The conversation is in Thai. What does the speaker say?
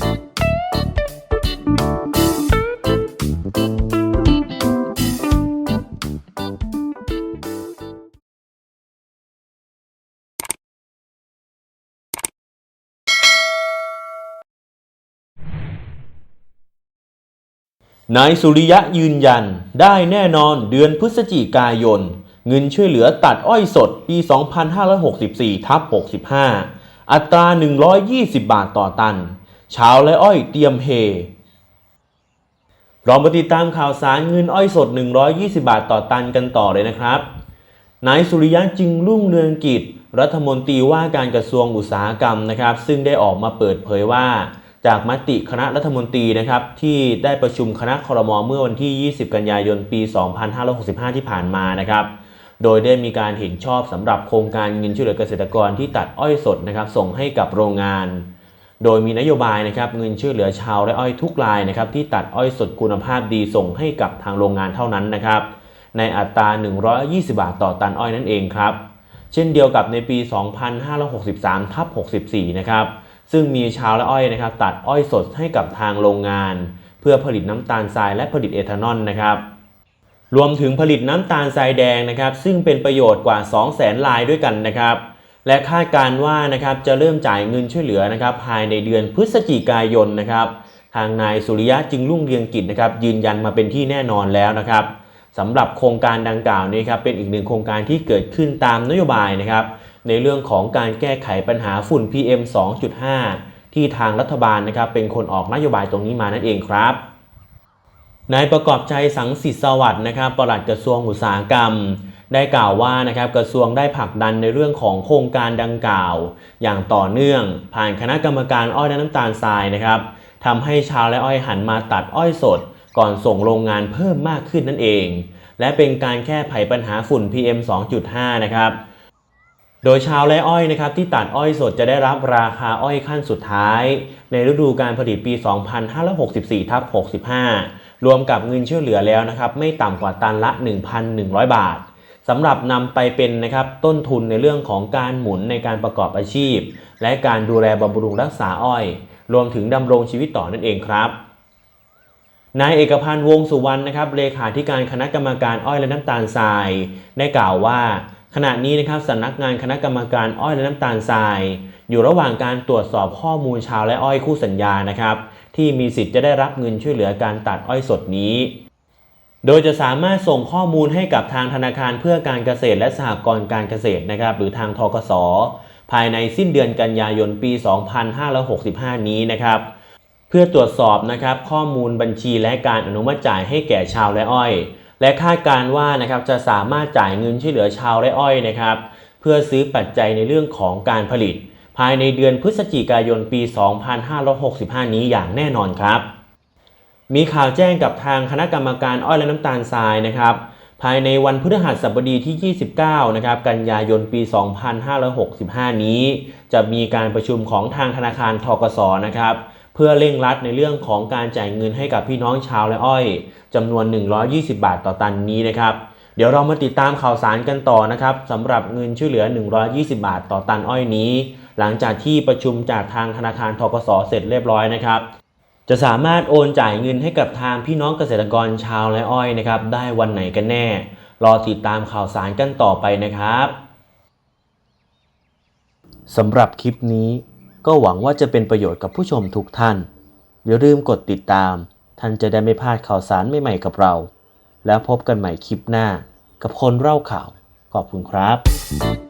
นายสุริยะยืนยันได้แน่นอนเดือนพฤศจิกายน เงินช่วยเหลือตัดอ้อยสดปี 2564ทับ65 อัตรา 120 บาทต่อตัน ชาวและอ้อยเตรียมเฮรามาติดตามข่าวสารเงินอ้อยสด 120 บาทต่อตันกันต่อเลยนะครับ นายสุริยะจึงรุ่งเรืองกิจ รัฐมนตรีว่าการกระทรวงอุตสาหกรรมนะครับ ซึ่งได้ออกมาเปิดเผยว่า จากมติคณะรัฐมนตรีนะครับ ที่ได้ประชุมคณะครมเมื่อวันที่ 20 กันยายนปี 2565 ที่ผ่านมานะครับ โดยได้มีการเห็นชอบสำหรับโครงการเงินช่วยเหลือเกษตรกรที่ตัดอ้อยสดนะครับ ส่งให้กับโรงงาน โดยมีนโยบายนะครับเงินช่วยเหลือชาวและอ้อยทุกรายนะครับที่ตัดอ้อยสดคุณภาพดีส่งให้กับทางโรงงานเท่านั้นนะครับในอัตรา 120 บาทต่อตันอ้อยนั่นเองครับ เช่นเดียวกับในปี 2563ทับ64 นะครับซึ่งมีชาวและอ้อยนะครับตัดอ้อยสดให้กับทางโรงงาน เพื่อผลิตน้ำตาลทรายและผลิตเอทานอลนะครับรวมถึงผลิตน้ำตาลทรายแดงนะครับซึ่งเป็นประโยชน์กว่า 200,000ลายด้วยกันนะครับ และคาดการว่านะครับจะเริ่มจ่ายเงินช่วยเหลือนะครับภายในเดือนพฤศจิกายนนะครับทางนายสุริยะจึงรุ่งเรืองกิจนะครับยืนยันมาเป็นที่แน่นอนแล้วนะครับสำหรับโครงการดังกล่าวนี้ครับเป็นอีกหนึ่งโครงการที่เกิดขึ้นตามนโยบายนะครับในเรื่องของการแก้ไขปัญหาฝุ่น PM 2.5 ที่ทางรัฐบาลนะครับเป็นคนออกนโยบายตรงนี้มานั่นเองครับนายประกอบใจสังสิทธิสวัสดิ์นะครับปลัดกระทรวงอุตสาหกรรม ได้กล่าวว่านะครับกระทรวงได้ผลักดันในเรื่องของโครงการดังกล่าว อย่างต่อเนื่อง ผ่านคณะกรรมการอ้อยและน้ำตาลทรายนะครับทำให้ชาวและอ้อยหันมาตัดอ้อยสด ก่อนส่งโรงงานเพิ่มมากขึ้นนั่นเอง และเป็นการแก้ไขปัญหาฝุ่น PM 2.5 นะครับโดยชาวและอ้อยนะครับที่ตัดอ้อยสดจะได้รับราคาอ้อยขั้นสุดท้าย ในฤดูการผลิตปี 2564ทับ65 รวมกับเงินช่วยเหลือแล้วนะครับไม่ต่ำกว่าตันละ 1,100 บาท สำหรับนำไปเป็นนะครับต้นทุนในเรื่องของการหมุนในการประกอบอาชีพ และการดูแลบำรุงรักษาอ้อย รวมถึงดำรงชีวิตต่อนั่นเองครับนายเอกพันธ์วงสุวรรณนะครับเลขาธิการคณะกรรมการอ้อยและน้ำตาลทราย ได้กล่าวว่า ขณะนี้นะครับสำนักงานคณะกรรมการอ้อยและน้ำตาลทราย อยู่ระหว่างการตรวจสอบข้อมูลชาวและอ้อยคู่สัญญานะครับที่มีสิทธิ์จะได้รับเงินช่วยเหลือการตัดอ้อยสดนี้ โดยจะสามารถส่งข้อมูลให้กับทางธนาคารเพื่อการเกษตรและสหกรณ์การเกษตรนะครับ หรือทางทกส ภายในสิ้นเดือนกันยายนปี 2565 นี้นะครับ เพื่อตรวจสอบนะครับข้อมูลบัญชีและการอนุมัติจ่ายให้แก่ชาวและอ้อย และคาดการว่านะครับจะสามารถจ่ายเงินช่วยเหลือชาวและอ้อยนะครับ เพื่อซื้อปัจจัยในเรื่องของการผลิต ภายในเดือนพฤศจิกายนปี 2565 นี้อย่างแน่นอนครับ มีข่าวแจ้งกับทางคณะกรรมการอ้อยและน้ำตาลทรายนะครับ ภายในวันพฤหัสบดีที่ 29 นะครับ กันยายนปี 2565 นี้ จะมีการประชุมของทางธนาคารทกสนะครับ เพื่อเร่งรัดในเรื่องของการจ่ายเงินให้กับพี่น้องชาวและอ้อยจำนวน 120 บาทต่อตันนี้นะครับ เดี๋ยวเรามาติดตามข่าวสารกันต่อนะครับสำหรับเงินช่วยเหลือ 120 บาทต่อตันอ้อยนี้ หลังจากที่ประชุมจากทางธนาคารทกสเสร็จเรียบร้อยนะครับ จะสามารถโอนจ่ายเงินให้กับทางพี่น้องเกษตรกรชาวและอ้อยนะครับได้วันไหนกันแน่ รอติดตามข่าวสารกันต่อไปนะครับสำหรับคลิปนี้ก็หวังว่าจะเป็นประโยชน์กับผู้ชมทุกท่าน อย่าลืมกดติดตาม ท่านจะได้ไม่พลาดข่าวสารใหม่ๆกับเรา แล้วพบกันใหม่คลิปหน้า กับคนเล่าข่าว ขอบคุณครับ